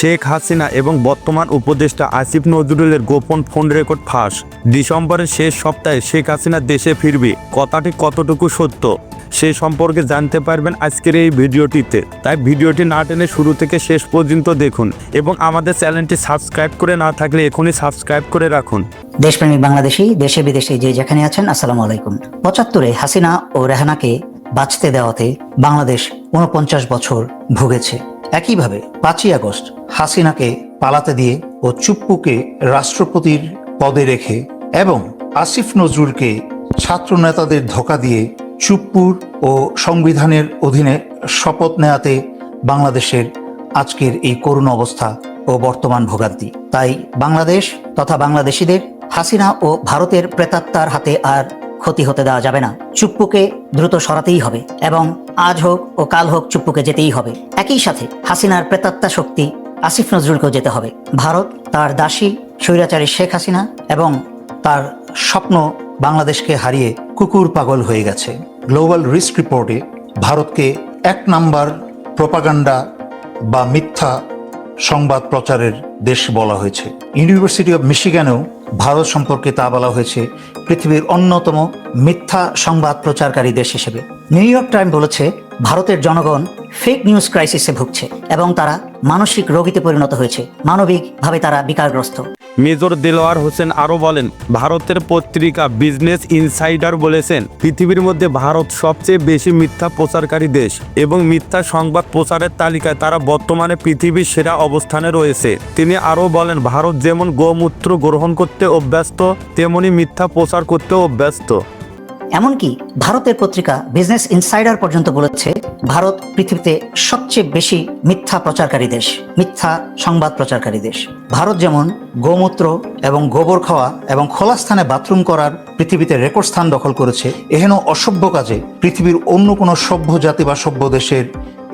শেখ হাসিনা এবং বর্তমান উপদেষ্টা আসিফ নজরুলের গোপন ফোন রেকর্ড ফাঁস। ডিসেম্বরের শেষ সপ্তাহে শেখ হাসিনা দেশে ফিরবে, কথাটি কতটুকু সত্য সে সম্পর্কে জানতে পারবেন আজকের এই ভিডিওটিতে। তাই ভিডিওটি না টেনে শুরু থেকে শেষ পর্যন্ত দেখুন এবং আমাদের চ্যানেলটি সাবস্ক্রাইব করে না থাকলে এখনই সাবস্ক্রাইব করে রাখুন। দেশপ্রেমিক বাংলাদেশি, দেশে বিদেশে যে যেখানে আছেন, আসসালামু আলাইকুম। পঁচাত্তরে হাসিনা ও রেহানাকে বাঁচতে দেওয়াতে বাংলাদেশ উনপঞ্চাশ বছর ভুগেছে। একইভাবে পাঁচই আগস্ট হাসিনাকে পালাতে দিয়ে ও চুপ্পুকে রাষ্ট্রপতির পদে রেখে এবং আসিফ নজরুলকে ছাত্র নেতাদের ধোকা দিয়ে চুপ্পুর ও সংবিধানের অধীনে শপথ নেয়াতে বাংলাদেশের আজকের এই করুণ অবস্থা ও বর্তমান ভোগান্তি। তাই বাংলাদেশ তথা বাংলাদেশিদের হাসিনা ও ভারতের প্রেতাত্মার হাতে আর ক্ষতি হতে দেওয়া যাবে না। চুপ্পুকে দ্রুত সরাতেই হবে এবং আজ হোক ও কাল হোক চুপ্পুকে যেতেই হবে। একই সাথে হাসিনার প্রেতাত্মা শক্তি আসিফ নজরুলকেও যেতে হবে। ভারত তার দাসী স্বৈরাচারী শেখ হাসিনা এবং তার স্বপ্ন বাংলাদেশকে হারিয়ে কুকুর পাগল হয়ে গেছে। গ্লোবাল রিস্ক রিপোর্টে ভারতকে এক নাম্বার প্রপাগান্ডা বা মিথ্যা সংবাদ প্রচারের দেশ বলা হয়েছে। ইউনিভার্সিটি অব মিশিগানেও ভারত সম্পর্কে তা বলা হয়েছে পৃথিবীর অন্যতম মিথ্যা সংবাদ প্রচারকারী দেশ হিসেবে। নিউ ইয়র্ক টাইম বলেছে, ভারতের জনগণ ফেক নিউজ ক্রাইসিসে ভুগছে এবং তারা মানসিক রোগীতে পরিণত হয়েছে। মানবিকভাবে তারা বিকারগ্রস্ত। মেজর দেলোয়ার হোসেন আরও বলেন, ভারতের পত্রিকা বিজনেস ইনসাইডার বলেছেন, পৃথিবীর মধ্যে ভারত সবচেয়ে বেশি মিথ্যা প্রচারকারী দেশ এবং মিথ্যা সংবাদ প্রচারের তালিকায় তারা বর্তমানে পৃথিবীর সেরা অবস্থানে রয়েছে। তিনি আরও বলেন, ভারত যেমন গোমূত্র গ্রহণ করতে অভ্যস্ত, তেমনি মিথ্যা প্রচার করতে অভ্যস্ত। এমনকি ভারতের পত্রিকা বিজনেস ইনসাইডার পর্যন্ত বলেছে, ভারত পৃথিবীতে সবচেয়ে বেশি মিথ্যা প্রচারকারী দেশ, মিথ্যা সংবাদ প্রচারকারী দেশ। ভারত যেমন গোমূত্র এবং গোবর খাওয়া এবং খোলা স্থানে বাথরুম করার পৃথিবীতে রেকর্ড স্থান দখল করেছে, এহেন অসভ্য কাজে পৃথিবীর অন্য কোনো সভ্য জাতি বা সভ্য দেশের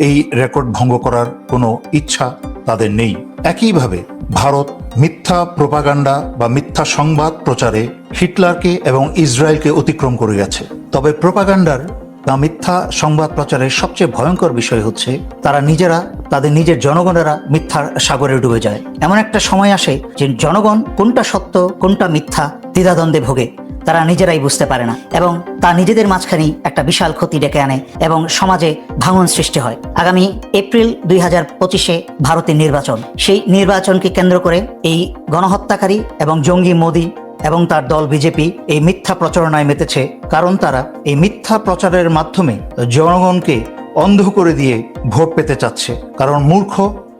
এই রেকর্ড ভঙ্গ করার কোনো ইচ্ছা তাদের নেই। একইভাবে ভারত মিথ্যা প্রোপাগান্ডা বা মিথ্যা সংবাদ প্রচারে হিটলারকে এবং ইসরায়েলকে অতিক্রম করে গেছে। তবে প্রোপাগান্ডার বা মিথ্যা সংবাদ প্রচারের সবচেয়ে ভয়ঙ্কর বিষয় হচ্ছে, তারা নিজেরা তাদের নিজের জনগণেরা মিথ্যার সাগরে ডুবে যায়। এমন একটা সময় আসে যে জনগণ কোনটা সত্য, কোনটা মিথ্যা দ্বিধাদ্বন্দ্বে ভোগে। তারা নিজেরাই বুঝতে পারে না এবং তা নিজেদের মাঝখানেই একটা বিশাল ক্ষতি ডেকে আনে এবং সমাজে ভাঙন সৃষ্টি হয়। আগামী এপ্রিল দুই হাজার পঁচিশে ভারতের নির্বাচন। সেই নির্বাচনকে কেন্দ্র করে এই গণহত্যাকারী এবং জঙ্গি মোদী এবং তার দল বিজেপি এই মিথ্যা প্রচারণায় মেতেছে, কারণ তারা এই মিথ্যা প্রচারের মাধ্যমে জনগণকে অন্ধ করে দিয়ে ভোট পেতে চাচ্ছে। কারণ মূর্খ,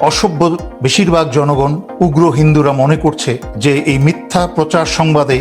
অসভ্য বেশিরভাগ জনগণ উগ্র হিন্দুরা মনে করছে যে এই মিথ্যা প্রচার সংবাদে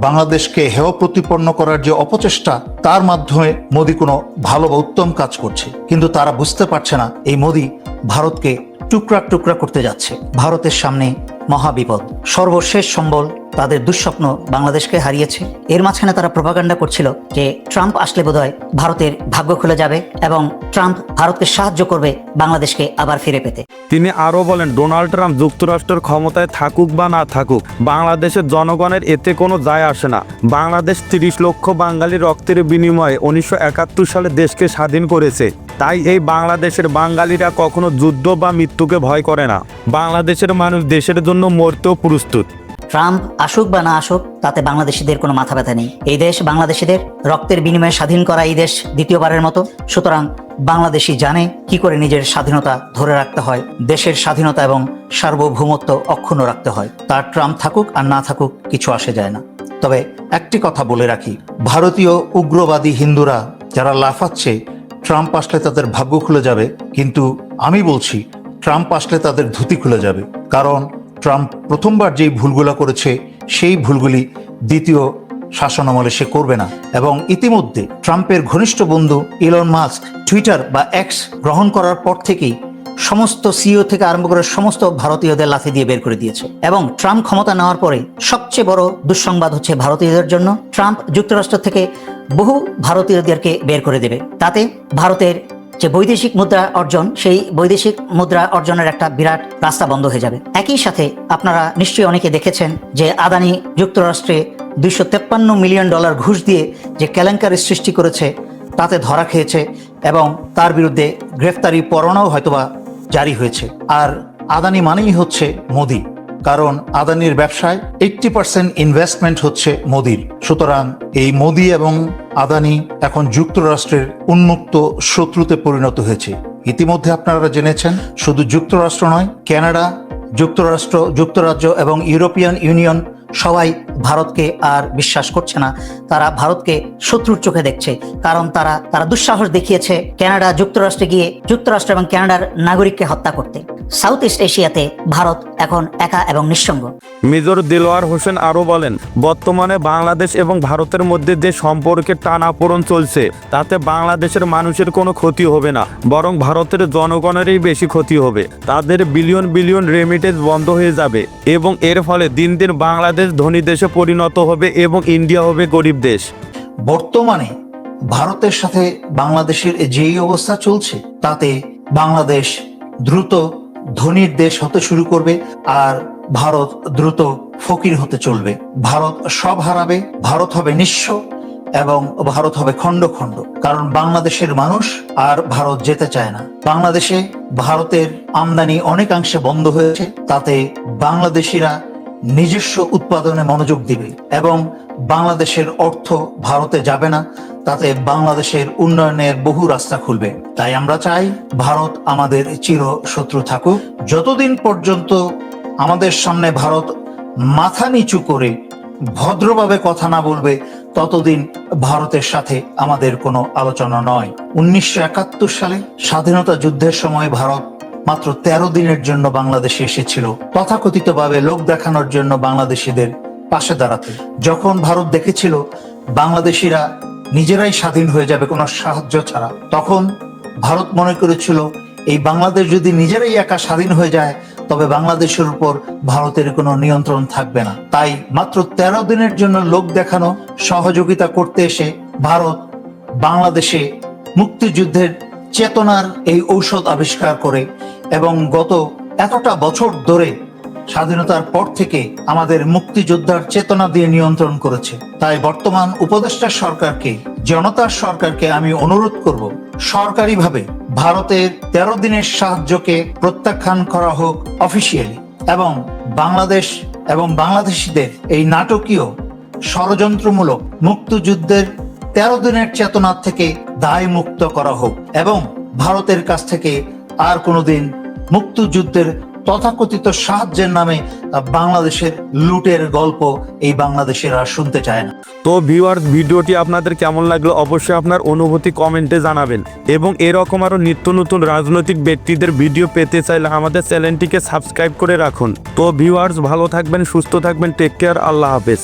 বাংলাদেশকে হেয় প্রতিপন্ন করার যে অপচেষ্টা, তার মাধ্যমে মোদী কোনো ভালো বা উত্তম কাজ করছে। কিন্তু তারা বুঝতে পারছে না, এই মোদী ভারতকে টুকরা টুকরা করতে যাচ্ছে। ভারতের সামনে মহাবিপদ। সর্বশেষ সম্বল তাদের দুঃস্বপ্ন বাংলাদেশকে হারিয়েছে। এর মাঝখানে তারা প্রভাকাণ্ডা করছিল যে ট্রাম্প আসলে বোধহয় ভারতের ভাগ্য খুলে যাবে এবং ট্রাম্প ভারতকে সাহায্য করবে বাংলাদেশকে আবার ফিরে পেতে। তিনি আরও বলেন, ডোনাল্ড ট্রাম্প যুক্তরাষ্ট্রের ক্ষমতায় থাকুক বা না থাকুক, বাংলাদেশের জনগণের এতে কোনো যায় আসে না। বাংলাদেশ তিরিশ লক্ষ বাঙালি রক্তের বিনিময়ে উনিশশো একাত্তর সালে দেশকে স্বাধীন করেছে। তাই এই বাংলাদেশের বাঙালিরা কখনো যুদ্ধ বা মৃত্যুকে ভয় করে না। বাংলাদেশের মানুষ দেশের জন্য মরতেও প্রস্তুত। ট্রাম্প আসুক বা না আসুক, তাতে বাংলাদেশিদের কোনো মাথা ব্যথা নেই। এই দেশ বাংলাদেশিদের রক্তের বিনিময়ে স্বাধীন করা এই দেশ দ্বিতীয়বারের মতো। সুতরাং বাংলাদেশি জানে কি করে নিজের স্বাধীনতা ধরে রাখতে হয়, দেশের স্বাধীনতা এবং সার্বভৌমত্ব অক্ষুণ্ণ রাখতে হয়। তার ট্রাম্প থাকুক আর না থাকুক, কিছু আসে যায় না। তবে একটি কথা বলে রাখি, ভারতীয় উগ্রবাদী হিন্দুরা যারা লাফাচ্ছে, ট্রাম্প আসলে তাদের ভাগ্য খুলে যাবে। কিন্তু আমি বলছি, ট্রাম্প আসলে তাদের ধুতি খুলে যাবে। কারণ ট্রাম্প প্রথমবার যেই ভুলগুলো করেছে, সেই ভুলগুলি দ্বিতীয় শাসনামলে সে করবে না। এবং ইতিমধ্যে ট্রাম্পের ঘনিষ্ঠ বন্ধু ইলন মাস্ক টুইটার বা এক্স গ্রহণ করার পর থেকেই সমস্ত সিইও থেকে আরম্ভ করে সমস্ত ভারতীয়দের লাথি দিয়ে বের করে দিয়েছে। এবং ট্রাম্প ক্ষমতা নেওয়ার পরে সবচেয়ে বড় দুঃসংবাদ হচ্ছে ভারতীয়দের জন্য, ট্রাম্প যুক্তরাষ্ট্র থেকে বহু ভারতীয়দেরকে বের করে দেবে। তাতে ভারতের যে বৈদেশিক মুদ্রা অর্জন, সেই বৈদেশিক মুদ্রা অর্জনের একটা বিরাট রাস্তা বন্ধ হয়ে যাবে। একই সাথে আপনারা নিশ্চয়ই অনেকে দেখেছেন যে আদানি যুক্তরাষ্ট্রে দুইশো তেপ্পান্ন মিলিয়ন ডলার ঘুষ দিয়ে যে কেলেঙ্কারি সৃষ্টি করেছে, তাতে ধরা খেয়েছে এবং তার বিরুদ্ধে গ্রেফতারি পরোয়ানাও হয়তোবা জারি হয়েছে। আর আদানি মানেই হচ্ছে মোদি। কারণ আদানির ব্যবসায় এইটটি পার্সেন্ট ইনভেস্টমেন্ট হচ্ছে মোদির। সুতরাং এই মোদি এবং আদানি এখন যুক্তরাষ্ট্রের উন্মুক্ত শত্রুতে পরিণত হয়েছে। ইতিমধ্যে আপনারা জেনেছেন, শুধু যুক্তরাষ্ট্র নয়, কানাডা, যুক্তরাষ্ট্র, যুক্তরাজ্য এবং ইউরোপিয়ান ইউনিয়ন সবাই ভারতকে আর বিশ্বাস করছে না। তারা ভারতকে শত্রুর চোখে দেখছে। কারণ তারা তারা দুঃসাহস দেখিয়েছে কানাডা যুক্তরাষ্ট্রে গিয়ে, যুক্তরাষ্ট্র এবং কানাডার নাগরিককে হত্যা করতে। সাউথ ইস্ট এশিয়াতে ভারত এখন একা এবং নিঃসঙ্গ। মেজর দিলওয়ার হোসেন আরও বলেন, বর্তমানে বাংলাদেশ এবং ভারতের মধ্যে যে সম্পর্কের টানাপোড়ন চলছে, তাতে বাংলাদেশের মানুষের কোনো ক্ষতি হবে না, বরং ভারতের জনগণেরই বেশি ক্ষতি হবে। তাদের বিলিয়ন বিলিয়ন রেমিটেন্স বন্ধ হয়ে যাবে এবং এর ফলে দিন দিন বাংলাদেশ ধনী দেশে পরিণত হবে এবং ইন্ডিয়া হবে গরিব দেশ। বর্তমানে ভারতের সাথে বাংলাদেশের যেই অবস্থা চলছে, তাতে বাংলাদেশ দ্রুত ধনীর দেশ হতে শুরু করবে আর ভারত দ্রুত ফকির হতে চলবে। ভারত সব হারাবে, ভারত হবে নিঃস্ব এবং ভারত হবে খণ্ড খণ্ড। কারণ বাংলাদেশের মানুষ আর ভারত যেতে চায় না। বাংলাদেশে ভারতের আমদানি অনেকাংশে বন্ধ হয়েছে, তাতে বাংলাদেশিরা নিজস্ব উৎপাদনে মনোযোগ দিবে এবং বাংলাদেশের অর্থ ভারতে যাবে না, তাতে বাংলাদেশের উন্নয়নের বহু রাস্তা খুলবে। তাই আমরা চাই ভারত আমাদের চির শত্রু থাকুক। যতদিন পর্যন্ত আমাদের সামনে ভারত মাথা নিচু করে ভদ্রভাবে কথা না বলবে, ততদিন ভারতের সাথে আমাদের কোনো আলোচনা নয়। উনিশশো সালে স্বাধীনতা যুদ্ধের সময় ভারত মাত্র তেরো দিনের জন্য বাংলাদেশে এসেছিল। তথাকথিতভাবে লোক দেখানোর জন্য বাংলাদেশিদের পাশে দাঁড়াতে। যখন ভারত দেখেছিল বাংলাদেশিরা নিজেরাই স্বাধীন হয়ে যাবে কোনো সাহায্য ছাড়া, তখন ভারত মনে করেছিল, এই বাংলাদেশ যদি নিজেরাই একা স্বাধীন হয়ে যায়, তবে বাংলাদেশের উপর ভারতের কোনো নিয়ন্ত্রণ থাকবে না। তাই মাত্র তেরো দিনের জন্য লোক দেখানো, সহযোগিতা করতে এসে ভারত বাংলাদেশে মুক্তিযুদ্ধের চেতনার এই ঔষধ আবিষ্কার করে এবং গত এতটা বছর ধরে স্বাধীনতার পর থেকে আমাদের মুক্তিযোদ্ধার চেতনা দিয়ে নিয়ন্ত্রণ করেছে। তাই বর্তমান উপদেষ্টা সরকারকে জনতার সরকারকে আমি অনুরোধ করব, সরকারিভাবে ভারতের তেরো দিনের সাহায্যকে প্রত্যাখ্যান করা হোক অফিসিয়ালি এবং বাংলাদেশ এবং বাংলাদেশিদের এই নাটকীয় ষড়যন্ত্রমূলক মুক্তিযুদ্ধের তেরো দিনের চেতনা থেকে দায় মুক্ত করা হোক এবং ভারতের কাছ থেকে আর কোনোদিন মুক্তিযুদ্ধের তথাকথিত সাহায্যের নামে বাংলাদেশের লুটের গল্প এই বাংলাদেশের আর শুনতে চায় না। তো ভিউয়ার্স ভিডিওটি আপনাদের কেমন লাগল অবশ্যই আপনার অনুভূতি কমেন্টে জানাবেন এবং এরকম আরও নিত্য নতুন রাজনৈতিক ব্যক্তিদের ভিডিও পেতে চাইলে আমাদের চ্যানেলটিকে সাবস্ক্রাইব করে রাখুন। তো ভিউয়ার্স ভালো থাকবেন, সুস্থ থাকবেন টেক কেয়ার আল্লাহ হাফেজ।